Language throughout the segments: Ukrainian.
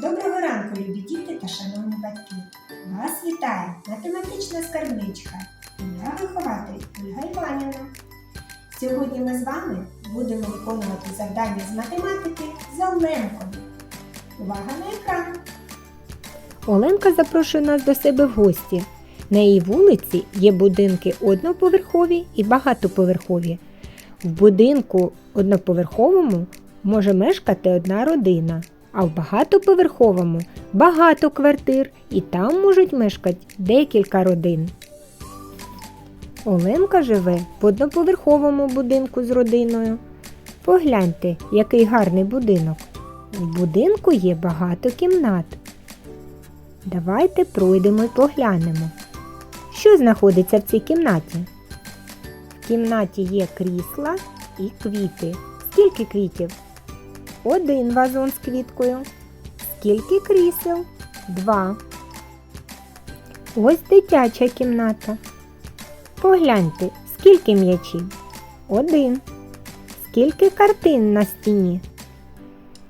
Доброго ранку, любі діти та шановні батьки! Вас вітає математична скарбничка. І я вихователь Ольга Іванівна. Сьогодні ми з вами будемо виконувати завдання з математики за Оленкою. Увага на екран! Оленка запрошує нас до себе в гості. На її вулиці є будинки одноповерхові і багатоповерхові. В будинку одноповерховому може мешкати одна родина, а в багатоповерховому багато квартир і там можуть мешкати декілька родин. Оленка живе в одноповерховому будинку з родиною. Погляньте, який гарний будинок. В будинку є багато кімнат. Давайте пройдемо і поглянемо. Що знаходиться в цій кімнаті? В кімнаті є крісла і квіти. Скільки квітів? Один вазон з квіткою. Скільки крісел? Два. Ось дитяча кімната. Погляньте, скільки м'ячів? Один. Скільки картин на стіні?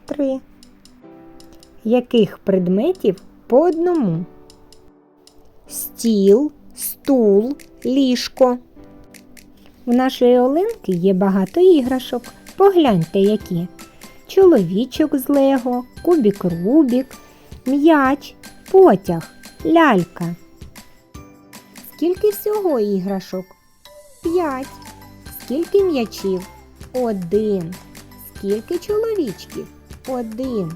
Три. Яких предметів по одному? Стіл, стул, ліжко. В нашої Оленки є багато іграшок. Погляньте, які. Чоловічок з лего, кубік Рубік, м'яч, потяг, лялька. Скільки всього іграшок? П'ять. Скільки м'ячів? Один. Скільки чоловічків? Один.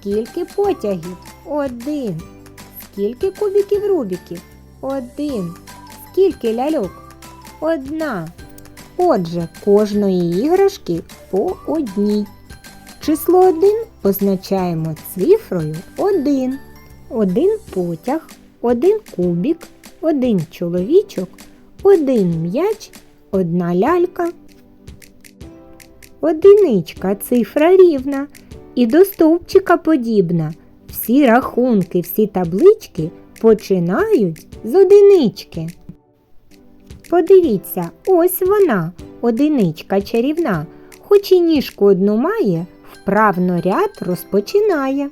Скільки потягів? Один. Скільки кубиків Рубіків? Один. Скільки ляльок? Одна. Отже, кожної іграшки по одній. Число один позначаємо цифрою один. Один потяг, один кубик, один чоловічок, один м'яч, одна лялька. Одиничка цифра рівна і до стовпчика подібна. Всі рахунки, всі таблички починають з одинички. Подивіться, ось вона, одиничка чарівна, хоч і ніжку одну має, вправно ряд розпочинає.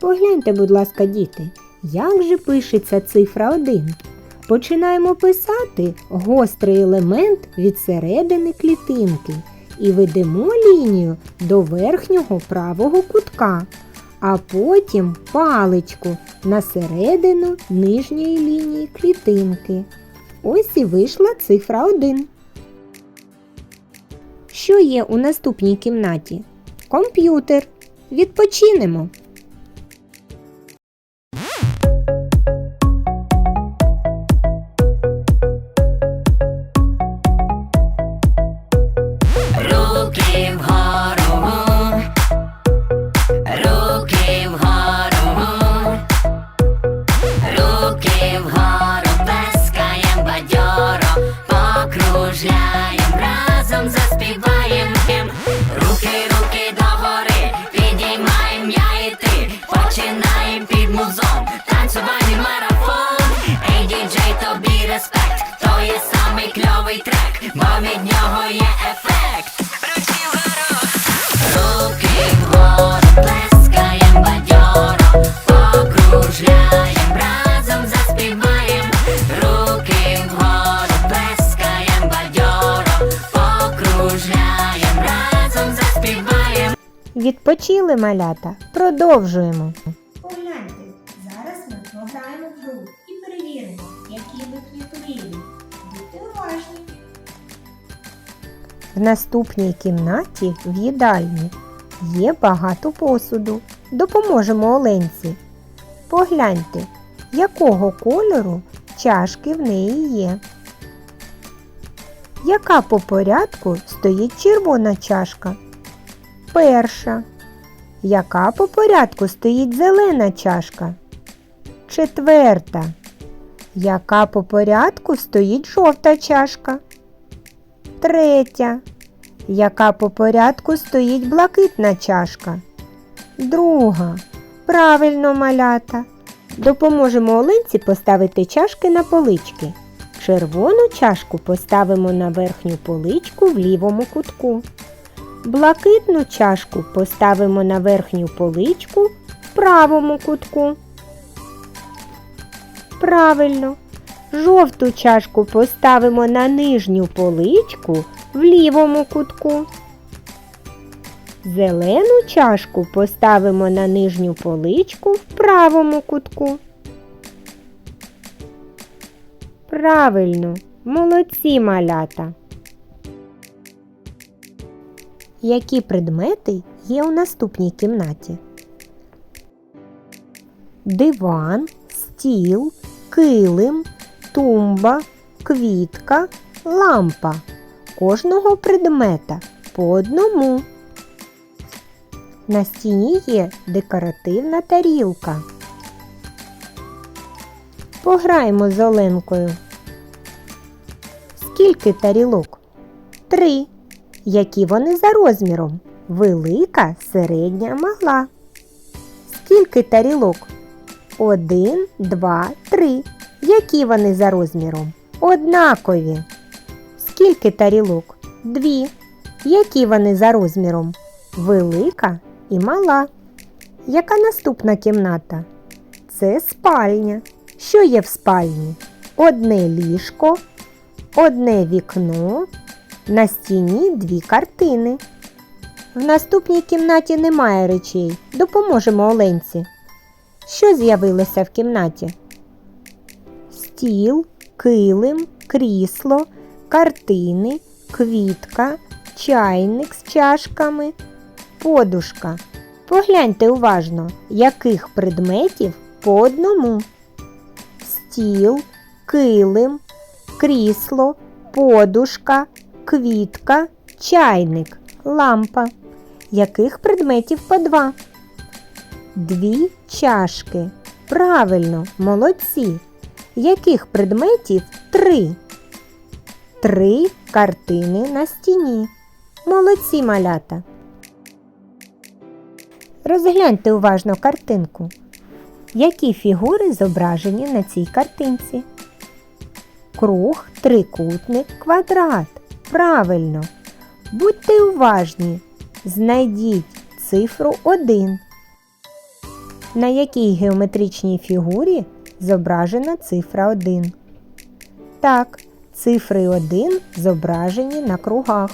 Погляньте, будь ласка, діти, як же пишеться цифра 1. Починаємо писати гострий елемент від середини клітинки і ведемо лінію до верхнього правого кутка, а потім паличку на середину нижньої лінії клітинки. Ось і вийшла цифра 1. Що є у наступній кімнаті? Комп'ютер. Відпочинемо. Кльовий трек, бо від нього є ефект. Руки вгору, руки вгору, плескаєм разом заспіваєм. Руки вгору, плескаєм бадьоро, покружляєм, разом заспіваєм. Відпочили малята. Продовжуємо. В наступній кімнаті в їдальні є багато посуду. Допоможемо Оленці. Погляньте, якого кольору чашки в неї є. Яка по порядку стоїть червона чашка? Перша. Яка по порядку стоїть зелена чашка? Четверта. Яка по порядку стоїть жовта чашка? Третя. Яка по порядку стоїть блакитна чашка? Друга. Правильно, малята. Допоможемо Оленці поставити чашки на полички. Червону чашку поставимо на верхню поличку в лівому кутку. Блакитну чашку поставимо на верхню поличку в правому кутку. Правильно. Жовту чашку поставимо на нижню поличку в лівому кутку. Зелену чашку поставимо на нижню поличку в правому кутку. Правильно, молодці малята. Які предмети є у наступній кімнаті? Диван, стіл, килим, тумба, квітка, лампа. Кожного предмета по одному. На стіні є декоративна тарілка. Пограємо з Оленкою. Скільки тарілок? Три. Які вони за розміром? Велика, середня, мала. Скільки тарілок? Один, два, три. Які вони за розміром? Однакові. Скільки тарілок? Дві. Які вони за розміром? Велика і мала. Яка наступна кімната? Це спальня. Що є в спальні? Одне ліжко, одне вікно, на стіні дві картини. В наступній кімнаті немає речей. Допоможемо Оленці. Що з'явилося в кімнаті? Стіл, килим, крісло, картини, квітка, чайник з чашками, подушка. Погляньте уважно, яких предметів по одному. Стіл, килим, крісло, подушка, квітка, чайник, лампа. Яких предметів по два? Дві чашки. Правильно, молодці. Яких предметів три? Три картини на стіні. Молодці малята. Розгляньте уважно картинку. Які фігури зображені на цій картинці? Круг, трикутник, квадрат. Правильно. Будьте уважні. Знайдіть цифру 1. На якій геометричній фігурі зображена цифра 1? Так, цифри 1 зображені на кругах.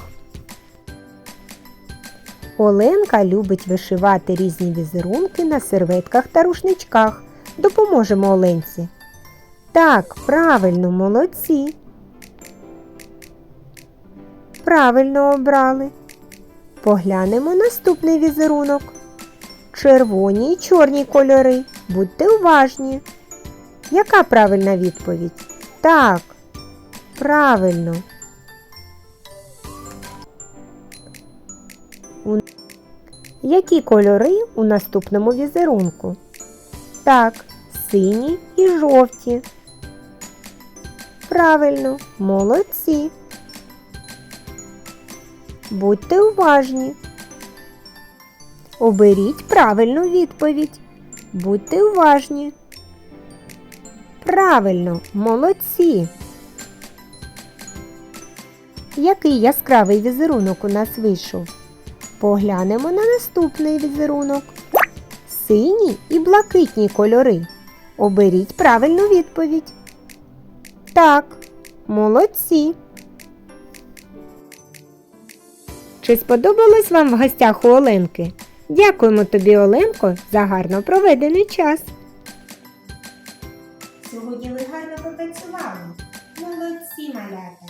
Оленка любить вишивати різні візерунки на серветках та рушничках. Допоможемо Оленці. Так, правильно, молодці. Правильно обрали. Поглянемо наступний візерунок. Червоні і чорні кольори. Будьте уважні. Яка правильна відповідь? Так, правильно. Які кольори у наступному візерунку? Так, сині і жовті. Правильно, молодці. Будьте уважні. Оберіть правильну відповідь. Будьте уважні. Правильно, молодці. Який яскравий візерунок у нас вийшов? Поглянемо на наступний візерунок. Сині і блакитні кольори. Оберіть правильну відповідь. Так, молодці. Чи сподобалось вам в гостях у Оленки? Дякуємо тобі, Оленко, за гарно проведений час сьогодні ви гарно попрацювали. Молодці малята!